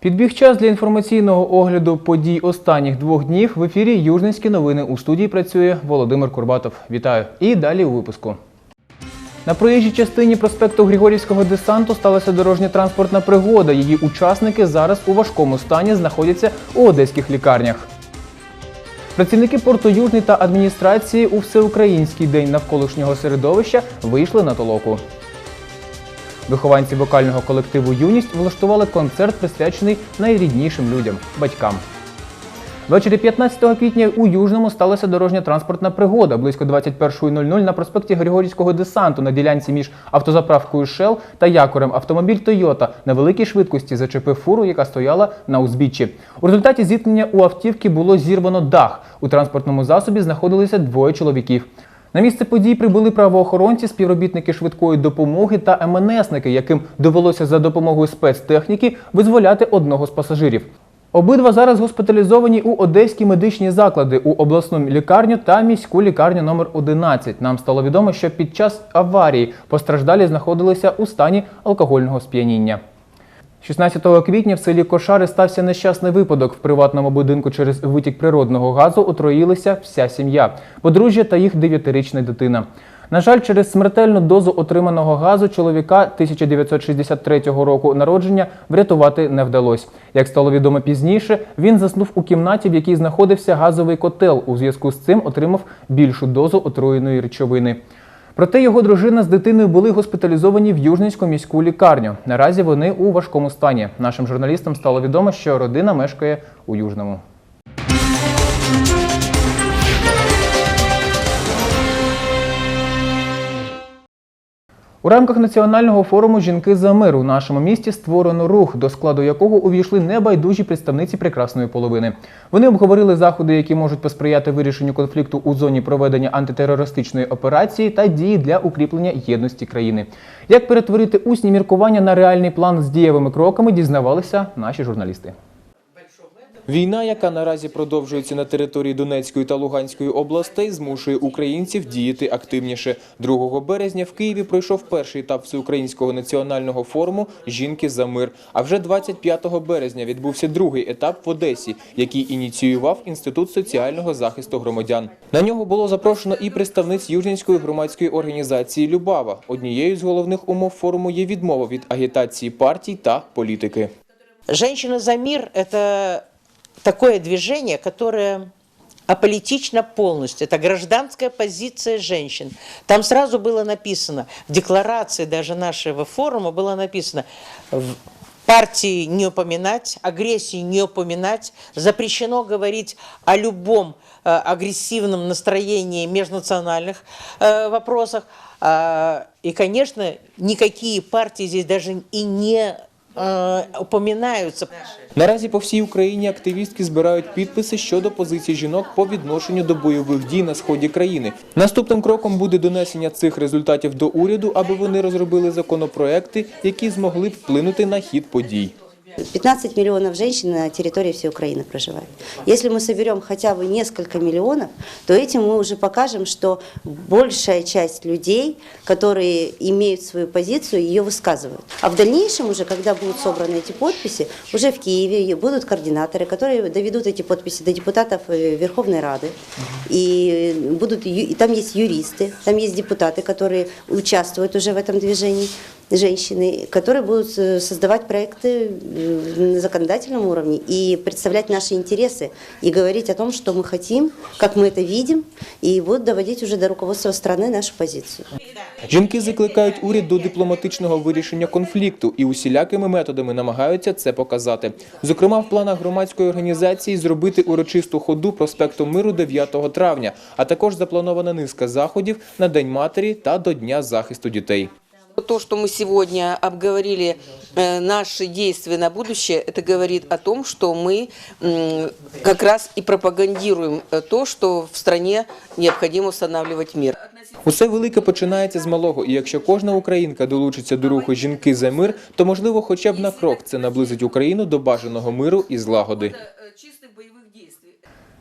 Підбіг час для інформаційного огляду подій останніх двох днів. В ефірі Южненські новини у студії працює Володимир Курбатов. Вітаю! І далі у випуску. На проїжджій частині проспекту Григорівського десанту сталася дорожня транспортна пригода. Її учасники зараз у важкому стані знаходяться у одеських лікарнях. Працівники порту Южний та адміністрації у всеукраїнський день навколишнього середовища вийшли на толоку. Вихованці вокального колективу Юність влаштували концерт, присвячений найріднішим людям батькам. Ввечері 15 квітня у Южному сталася дорожня транспортна пригода. Близько 21.00 на проспекті Григорівського десанту на ділянці між автозаправкою Shell та якорем автомобіль Toyota на великій швидкості зачепив фуру, яка стояла на узбіччі. У результаті зіткнення у автівки було зірвано дах. У транспортному засобі знаходилися двоє чоловіків. На місце подій прибули правоохоронці, співробітники швидкої допомоги та МНСники, яким довелося за допомогою спецтехніки визволяти одного з пасажирів. Обидва зараз госпіталізовані у одеські медичні заклади у обласну лікарню та міську лікарню номер 11. Нам стало відомо, що під час аварії постраждалі знаходилися у стані алкогольного сп'яніння. 16 квітня в селі Кошари стався нещасний випадок. В приватному будинку через витік природного газу отруїлася вся сім'я, подружжя та їх дев'ятирічна дитина. На жаль, через смертельну дозу отриманого газу чоловіка 1963 року народження врятувати не вдалося. Як стало відомо пізніше, він заснув у кімнаті, в якій знаходився газовий котел. У зв'язку з цим отримав більшу дозу отруєної речовини. Проте його дружина з дитиною були госпіталізовані в Южницьку міську лікарню. Наразі вони у важкому стані. Нашим журналістам стало відомо, що родина мешкає у Южному. У рамках національного форуму Жінки за мир у нашому місті створено рух, до складу якого увійшли небайдужі представниці прекрасної половини. Вони обговорили заходи, які можуть посприяти вирішенню конфлікту у зоні проведення антитерористичної операції та дії для укріплення єдності країни. Як перетворити усні міркування на реальний план з дієвими кроками, дізнавалися наші журналісти. Війна, яка наразі продовжується на території Донецької та Луганської областей, змушує українців діяти активніше. 2 березня в Києві пройшов перший етап всеукраїнського національного форуму Жінки за мир. А вже 25 березня відбувся другий етап в Одесі, який ініціював інститут соціального захисту громадян. На нього було запрошено і представниць Южнінської громадської організації Любава. Однією з головних умов форуму є відмова від агітації партій та політики. Женщины за мир – это такое движение, которое аполитично полностью. Это гражданская позиция женщин. Там сразу было написано, в декларации даже нашего форума было написано, партии не упоминать, агрессии не упоминать, запрещено говорить о любом э, агрессивном настроении межнациональных э, вопросах. А, и, конечно, никакие партии здесь даже и не э, упоминаются. Наразі по всій Україні активістки збирають підписи щодо позицій жінок по відношенню до бойових дій на сході країни. Наступним кроком буде донесення цих результатів до уряду, аби вони розробили законопроекти, які змогли б вплинути на хід подій. 15 миллионов женщин на территории всей Украины проживает. Если мы соберем хотя бы несколько миллионов, то этим мы уже покажем, что большая часть людей, которые имеют свою позицию, ее высказывают. А в дальнейшем уже, когда будут собраны эти подписи, уже в Киеве будут координаторы, которые доведут эти подписи до депутатов э, Верховной Рады. И, будут, и там есть юристы, там есть депутаты, которые участвуют уже в этом движении женщины, которые будут э, создавать проекты э, на законодательном уровне и представлять наши интересы и говорить о том, что мы хотим, как мы это видим, и будут доводить уже до руководства страны нашу позицию. Жінки закликають уряд до дипломатичного вирішення конфлікту і усілякими методами намагаються це показати. Зокрема, в планах громадської організації зробити урочисту ходу проспекту Миру 9 травня, а також запланована низка заходів на День матері та до Дня захисту дітей. То, что мы сегодня обговорили э, наши действия на будущее, это говорит о том, что мы м, как раз и пропагандируем э, то, что в стране необходимо устанавливать мир. Усе велике починається з малого, і якщо кожна українка долучиться до руху жінки за мир, то можливо, хоча б на крок це наблизить Україну до бажаного миру і злагоди.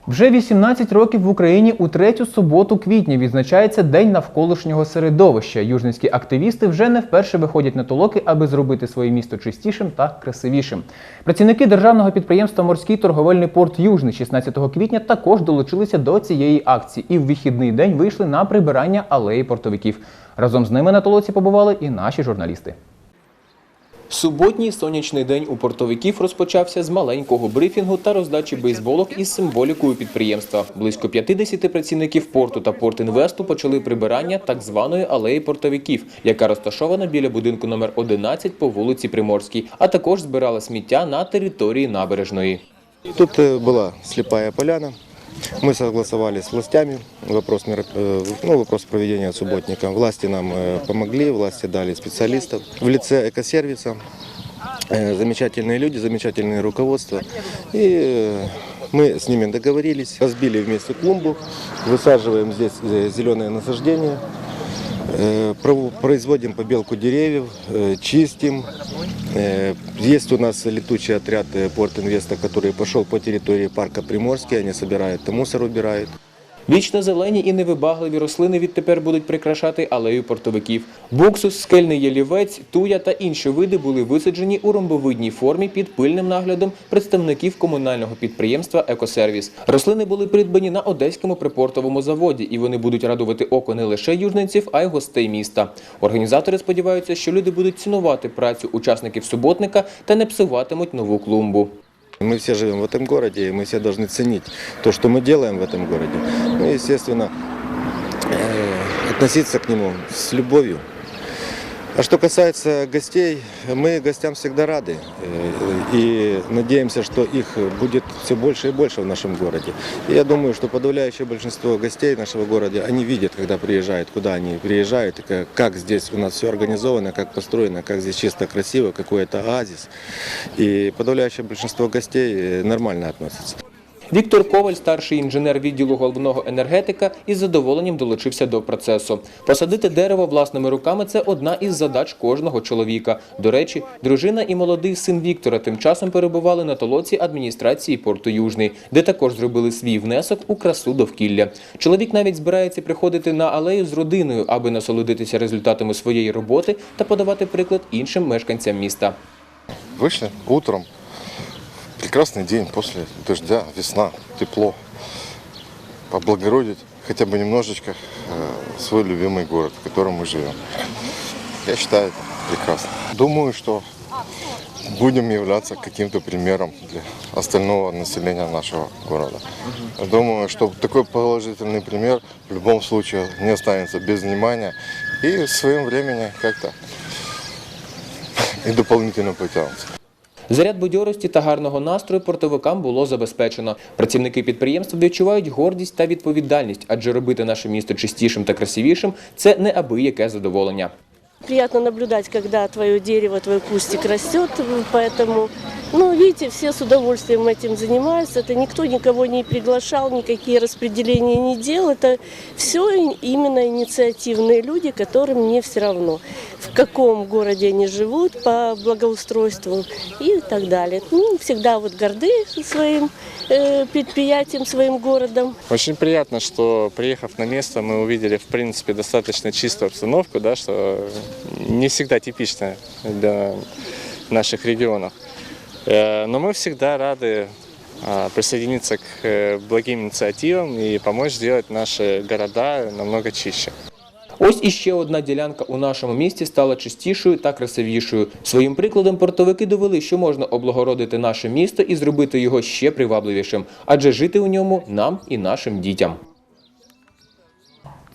вже 18 років в Україні у третю суботу квітня відзначається День навколишнього середовища. Южницькі активісти вже не вперше виходять на толоки, аби зробити своє місто чистішим та красивішим. Працівники державного підприємства Морський торговельний порт Южний 16 квітня також долучилися до цієї акції і в вихідний день вийшли на прибирання алеї портовиків. Разом з ними на толоці побували і наші журналісти. Суботній сонячний день у портовиків розпочався з маленького брифінгу та роздачі бейсболок із символікою підприємства. Близько 50 працівників порту та Портінвесту почали прибирання так званої алеї портовиків, яка розташована біля будинку номер 11 по вулиці Приморській, а також збирала сміття на території набережної. Тут э, была слепая поляна. Мы согласовали с властями вопрос, мероп- э, ну, вопрос проведения субботника. Власти нам э, помогли, власти дали специалистов. В лице экосервиса э, замечательные люди, замечательное руководство. И э, мы с ними договорились, разбили вместе клумбу, высаживаем здесь э, зеленое насаждение. Э, пров- Производим побелку деревьев, э, чистим. Э, Есть у нас летучий отряд э, Порт Инвеста, который пошел по территории парка Приморский. Они собирают, и мусор убирают. Вічно зелені і невибагливі рослини відтепер будуть прикрашати алею портовиків. Буксус, скельний ялівець, туя та інші види були висаджені у ромбовидній формі під пильним наглядом представників комунального підприємства Екосервіс. Рослини були придбані на одеському припортовому заводі, і вони будуть радувати око не лише южненців, а й гостей міста. Організатори сподіваються, що люди будуть цінувати працю учасників суботника та не псуватимуть нову клумбу. Мы все живем в этом городе, и мы все должны ценить то, что мы делаем в этом городе. Ну и, естественно, э, относиться к нему с любовью. А что касается гостей, мы гостям всегда рады э, и надеемся, что их будет все больше и больше в нашем городе. И я думаю, что подавляющее большинство гостей нашего города, они видят, когда приезжают, куда они приезжают, и как, как здесь у нас все организовано, как построено, как здесь чисто, красиво, какой это оазис. И подавляющее большинство гостей э, нормально относятся. Віктор Коваль, старший інженер відділу головного енергетика, із задоволенням долучився до процесу. Посадити дерево власними руками це одна із задач кожного чоловіка. До речі, дружина і молодий син Віктора тим часом перебували на толоці адміністрації порту Южний, де також зробили свій внесок у красу довкілля. Чоловік навіть збирається приходити на алею з родиною, аби насолодитися результатами своєї роботи та подавати приклад іншим мешканцям міста. Вышли утром. Прекрасный день после дождя, весна, тепло. Поблагородить хотя бы немножечко э, свой любимый город, в котором мы живем. Я считаю это прекрасно. Думаю, что будем являться каким-то примером для остального населения нашего города. Думаю, что такой положительный пример в любом случае не останется без внимания и в своем времени как-то и дополнительно потянутся. Заряд бадьорості та гарного настрою портовикам було забезпечено. Працівники підприємства відчувають гордість та відповідальність, адже робити наше місто чистішим та красивішим це неабияке задоволення. Приятно наблюдать, когда твое дерево, твой кустик растет, поэтому, ну, видите, все с удовольствием этим занимаются. Это никто никого не приглашал, никакие распределения не делал. Это все именно инициативные люди, которым не все равно, в каком городе они живут по благоустройству и так далее. Ну, всегда вот горды своим э, предприятием, своим городом. Очень приятно, что приехав на место, мы увидели, в принципе, достаточно чистую обстановку, да, что не всегда типичная для наших регионов. Э, Но мы всегда рады а, присоединиться к э, благим инициативам и помочь сделать наши города намного чище. Ось іще одна ділянка у нашому місті стала чистішою та красивішою. Своїм прикладом портовики довели, що можна облагородити наше місто і зробити його ще привабливішим, адже жити у ньому нам і нашим дітям.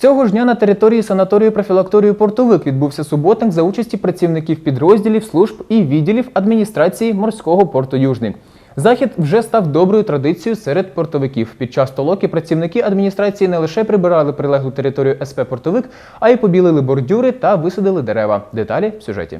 Цього ж дня на території санаторію профілакторію Портовик відбувся суботник за участі працівників підрозділів, служб і відділів адміністрації морського порту Южний. Захід вже став доброю традицією серед портовиків. Під час толоки працівники адміністрації не лише прибирали прилеглу територію СП Портовик, а й побілили бордюри та висадили дерева. Деталі в сюжеті.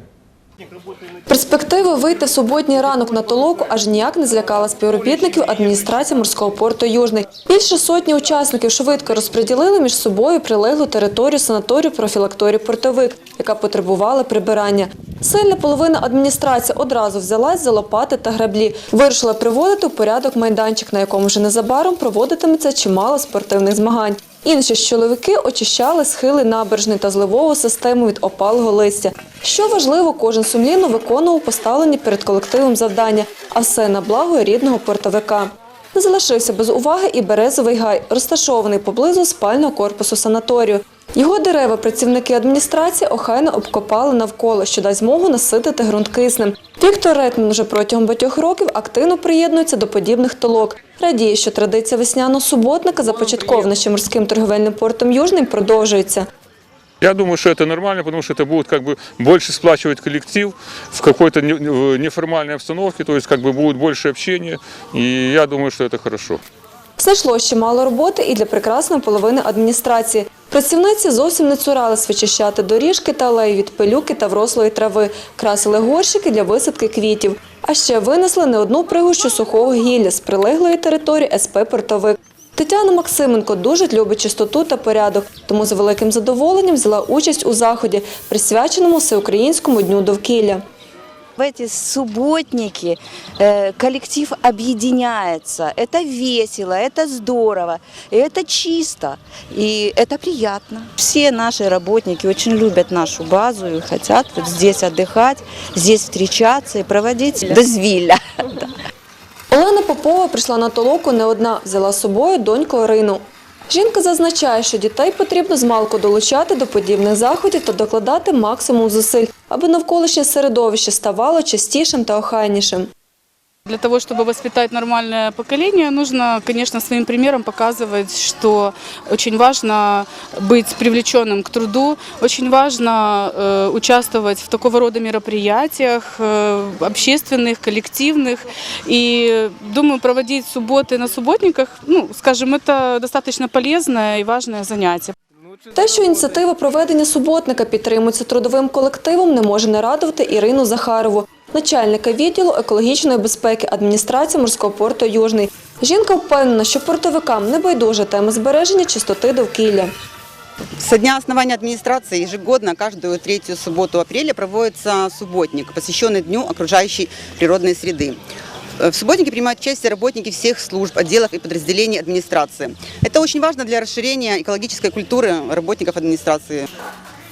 Перспектива вийти суботній ранок на толоку аж ніяк не злякала співробітників адміністрації морського порту Южний. Більше сотні учасників швидко розподілили між собою прилеглу територію санаторію профілакторію портовик, яка потребувала прибирання. Сильна половина адміністрації одразу взялась за лопати та граблі. Вирішила приводити у порядок майданчик, на якому вже незабаром проводитиметься чимало спортивних змагань. Інші ж чоловіки очищали схили набережної та зливову систему від опалого листя. Що важливо, кожен сумлінно виконував поставлені перед колективом завдання, а все на благо рідного портовика. Не залишився без уваги і березовий гай, розташований поблизу спального корпусу санаторію. Його дерева працівники адміністрації охайно обкопали навколо, що дасть змогу наситити ґрунт киснем. Віктор Ретман вже протягом багатьох років активно приєднується до подібних толок. Радіє, що традиція весняного суботника, започаткована ще морським торговельним портом Южним, продовжується. Я думаю, что это нормально, потому что это будет как бы больше сплачивать коллектив в какой-то не- в неформальной обстановке, то есть как бы будет больше общения, и я думаю, что это хорошо. Знайшлось чимало роботи і для прекрасної половини адміністрації. Працівниці зовсім не цурались вичищати доріжки та алеї від пилюки та врослої трави, красили горщики для висадки квітів. А ще винесли не одну пригущу сухого гілля з прилеглої території СП «Портовик». Тетяна Максименко дуже любить чистоту та порядок, тому з великим задоволенням взяла участь у заході, присвяченому Всеукраїнському дню довкілля. В эти субботники э, коллектив объединяется. Это весело, это здорово, и это чисто, и это приятно. Все наши работники очень любят нашу базу и хотят вот здесь отдыхать, здесь встречаться и проводить дозвілля. Олена Попова прийшла на толоку не одна, взяла з собою доньку Ірину. Жінка зазначає, що дітей потрібно змалку долучати до подібних заходів та докладати максимум зусиль, аби навколишнє середовище ставало чистішим та охайнішим. Для того, чтобы воспитать нормальное поколение, нужно, конечно, своим примером показывать, что очень важно быть привлеченным к труду, очень важно э, участвовать в такого рода мероприятиях, э, общественных, коллективных. И думаю, проводить субботы на субботниках, ну, скажем, это достаточно полезное и важное занятие. Те, що ініціатива проведення суботника підтримується трудовим колективом, не може не радувати Ірину Захарову, начальника відділу екологічної безпеки адміністрації морського порту Южний. Жінка впевнена, що портовикам не байдужа тема збереження чистоти довкілля. Со дня основания администрации ежегодно, каждую третью субботу апреля, проводится субботник, посвященный Дню окружающей природной среды. Э, В субботнике принимают участие работники всех служб, отделов и подразделений администрации. Это очень важно для расширения экологической культуры работников администрации.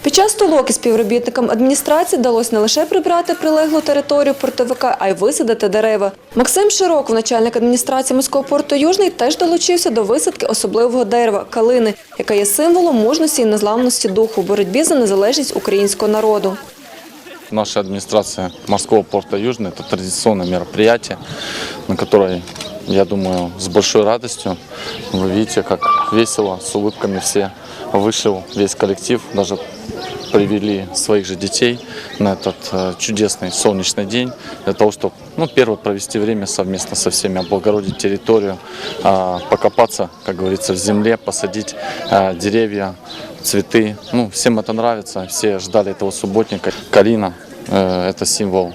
Під час толоки співробітникам адміністрації вдалося не лише прибрати прилеглу територію портовика, а й висадити дерева. Максим Широков, начальник адміністрації міського порту Южний, теж долучився до висадки особливого дерева – калини, яка є символом мужності і незламності духу в боротьбі за незалежність українського народу. Наша администрация морского порта Южный – это традиционное мероприятие, на которое, я думаю, с большой радостью. Вы видите, как весело, с улыбками все вышел весь коллектив, даже привели своих же детей на этот э, чудесный солнечный день для того, чтобы, ну, первое, провести время совместно со всеми, облагородить территорию, а, покопаться, как говорится, в земле, посадить а, деревья, цветы. Ну, всем это нравится, все ждали этого субботника. Калина э, – это символ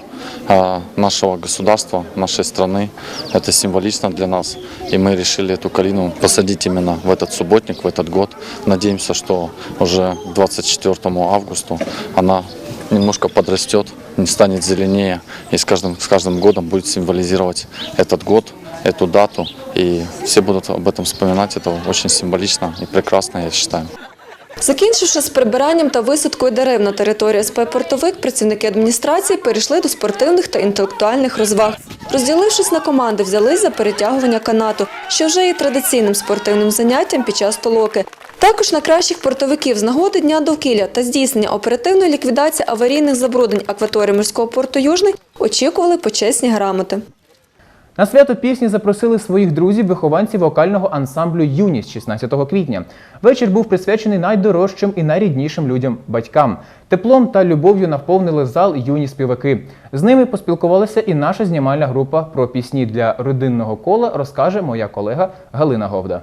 нашего государства, нашей страны. Это символично для нас. И мы решили эту калину посадить именно в этот субботник, в этот год. Надеемся, что уже к 24 августу она немножко подрастет, не станет зеленее. И с каждым, с каждым годом будет символизировать этот год, эту дату. И все будут об этом вспоминать. Это очень символично и прекрасно, я считаю. Закінчивши з прибиранням та висадкою дерев на території СП «Портовик», працівники адміністрації перейшли до спортивних та інтелектуальних розваг. Розділившись на команди, взялись за перетягування канату, що вже є традиційним спортивним заняттям під час толоки. Також на кращих портовиків з нагоди Дня довкілля та здійснення оперативної ліквідації аварійних забруднень акваторії морського порту Южний очікували почесні грамоти. На свято пісні запросили своїх друзів, вихованців вокального ансамблю Юність 16 квітня. Вечір був присвячений найдорожчим і найріднішим людям батькам. Теплом та любов'ю наповнили зал юні співаки. З ними поспілкувалася і наша знімальна група про пісні для родинного кола, розкаже моя колега Галина Говда.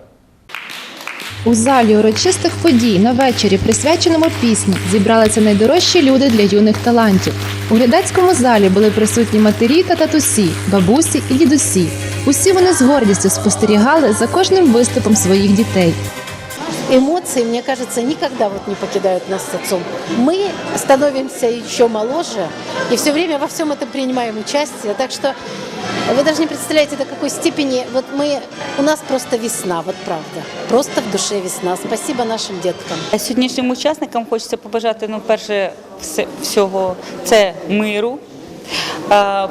У залі урочистих подій на вечорі, присвяченому пісні, зібралися найдорожчі люди для юних талантів. У глядацькому залі були присутні матері та татусі, бабусі і дідусі. Усі вони з гордістю спостерігали за кожним виступом своїх дітей. эмоции, мне кажется, никогда вот не покидают нас с отцом. Мы становимся еще моложе и все время во всем этом принимаем участие. Так что вы даже не представляете, до какой степени вот мы, у нас просто весна, вот правда. Просто в душе весна. Спасибо нашим деткам. Сьогоднішнім учасникам хочеться побажати, ну, перше всього, це миру.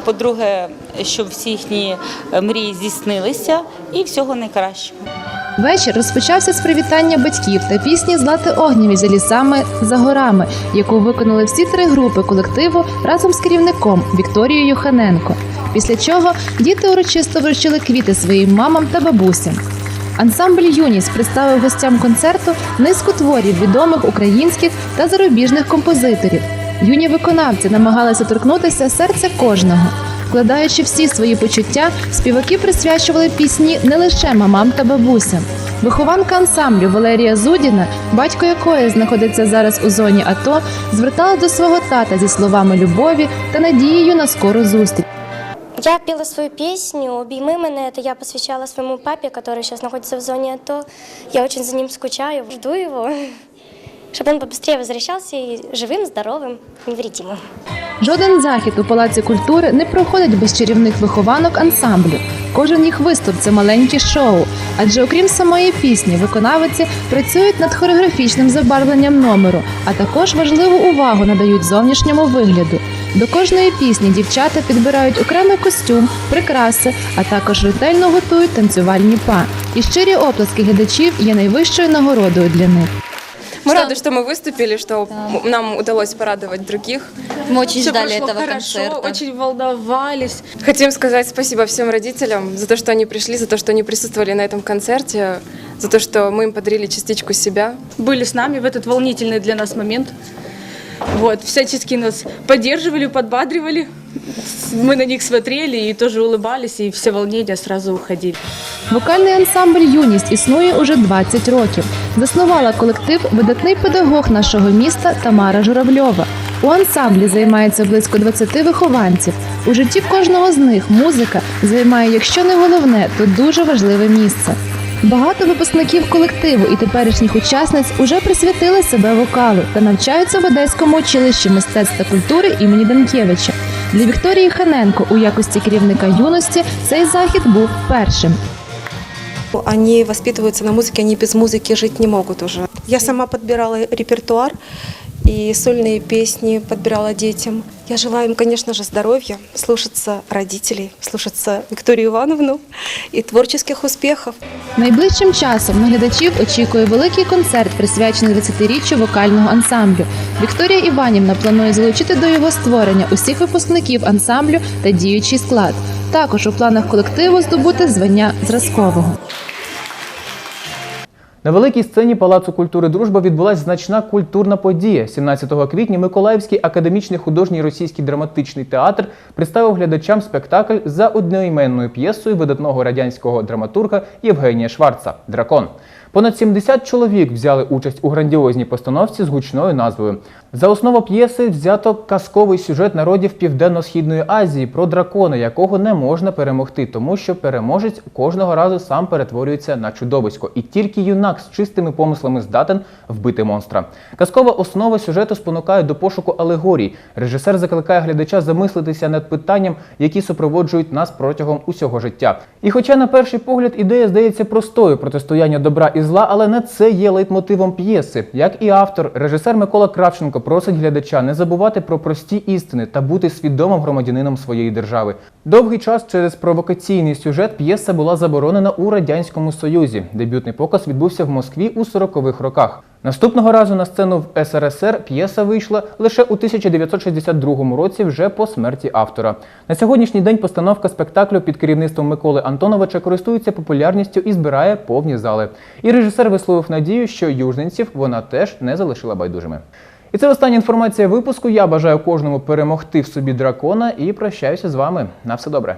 По-друге, щоб всі їхні е, мрії здійснилися і всього найкращого. Вечір розпочався з привітання батьків та пісні Злати огніві за лісами за горами, яку виконали всі три групи колективу разом з керівником Вікторією Юханенко. Після чого діти урочисто вручили квіти своїм мамам та бабусям. Ансамбль Юність представив гостям концерту низку творів відомих українських та зарубіжних композиторів. Юні виконавці намагалися торкнутися серця кожного. Вкладаючи всі свої почуття, співаки присвячували пісні не лише мамам та бабусям. Вихованка ансамблю Валерія Зудіна, батько якої знаходиться зараз у зоні АТО, звертала до свого тата зі словами любові та надією на скору зустріч. Я пела свою песню «Обійми мене». Это я посвящала своему папе, который сейчас находится в зоне АТО. Я очень за ним скучаю, жду его, чтобы он побыстрее возвращался и живым, здоровым, невредимым. Жоден захід у палаці культури не проходить без чарівних вихованок ансамблю. Кожен їх виступ це маленьке шоу. Адже окрім самої пісні, виконавиці працюють над хореографічним забарвленням номеру, а також важливу увагу надають зовнішньому вигляду. До кожної пісні дівчата підбирають окремий костюм, прикраси, а також ретельно готують танцювальні па. І щирі оплески глядачів є найвищою нагородою для них. Мы рады, что мы выступили, что м- нам удалось порадовать других. Мы очень Всё ждали прошло этого хорошо, концерта. очень волновались. Хотим сказать спасибо всем родителям за то, что они пришли, за то, что они присутствовали на этом концерте, за то, что мы им подарили частичку себя. были с нами в этот волнительный для нас момент. Вот, всячески нас поддерживали, подбадривали. Мы на них смотрели и тоже улыбались, и все волнения сразу уходили. Вокальний ансамбль Юність існує уже 20 років. Заснувала колектив видатний педагог нашого міста Тамара Журавльова. У ансамблі займається близько 20 вихованців. У житті кожного з них музика займає, якщо не головне, то дуже важливе місце. Багато випускників колективу і теперішніх учасниць уже присвятили себе вокалу та навчаються в Одеському училищі мистецтв та культури імені Данкевича. Для Вікторії Ханенко у якості керівника юності цей захід був першим. Они воспитываются на музыке, они без музыки жить не могут уже. Я сама подбирала репертуар и сольные песни подбирала детям. Я желаю им, конечно же, здоровья, слушаться родителей, слушаться Викторию Ивановну и творческих успехов. Найближчим часом на глядачів очікує великий концерт, присвячений 20-річчю вокального ансамблю. Вікторія Іванівна планує залучити до його створення усіх випускників ансамблю та діючий склад. Також у планах колективу здобути звання зразкового. На великій сцені Палацу культури Дружба відбулася значна культурна подія. 17 квітня Миколаївський академічний художній російський драматичний театр представив глядачам спектакль за одноіменною п'єсою видатного радянського драматурга Євгенія Шварца Дракон. Понад 70 чоловік взяли участь у грандіозній постановці з гучною назвою. За основу п'єси взято казковий сюжет народів Південно-Східної Азії про дракона, якого не можна перемогти, тому що переможець кожного разу сам перетворюється на чудовисько, і тільки юнак з чистими помислами здатен вбити монстра. Казкова основа сюжету спонукає до пошуку алегорій. Режисер закликає глядача замислитися над питанням, які супроводжують нас протягом усього життя. І хоча на перший погляд ідея здається простою протистояння добра зла, але не це є лейтмотивом п'єси. Як і автор, режисер Микола Кравченко просить глядача не забувати про прості істини та бути свідомим громадянином своєї держави. Довгий час через провокаційний сюжет п'єса була заборонена у радянському союзі. Дебютний показ відбувся в Москві у 40-х роках. Наступного разу на сцену в СРСР п'єса вийшла лише у 1962 році, вже по смерті автора. На сьогоднішній день постановка спектаклю під керівництвом Миколи Антоновича користується популярністю і збирає повні зали. І режисер висловив надію, що южненців вона теж не залишила байдужими. І це остання інформація випуску. Я бажаю кожному перемогти в собі дракона і прощаюся з вами. На все добре.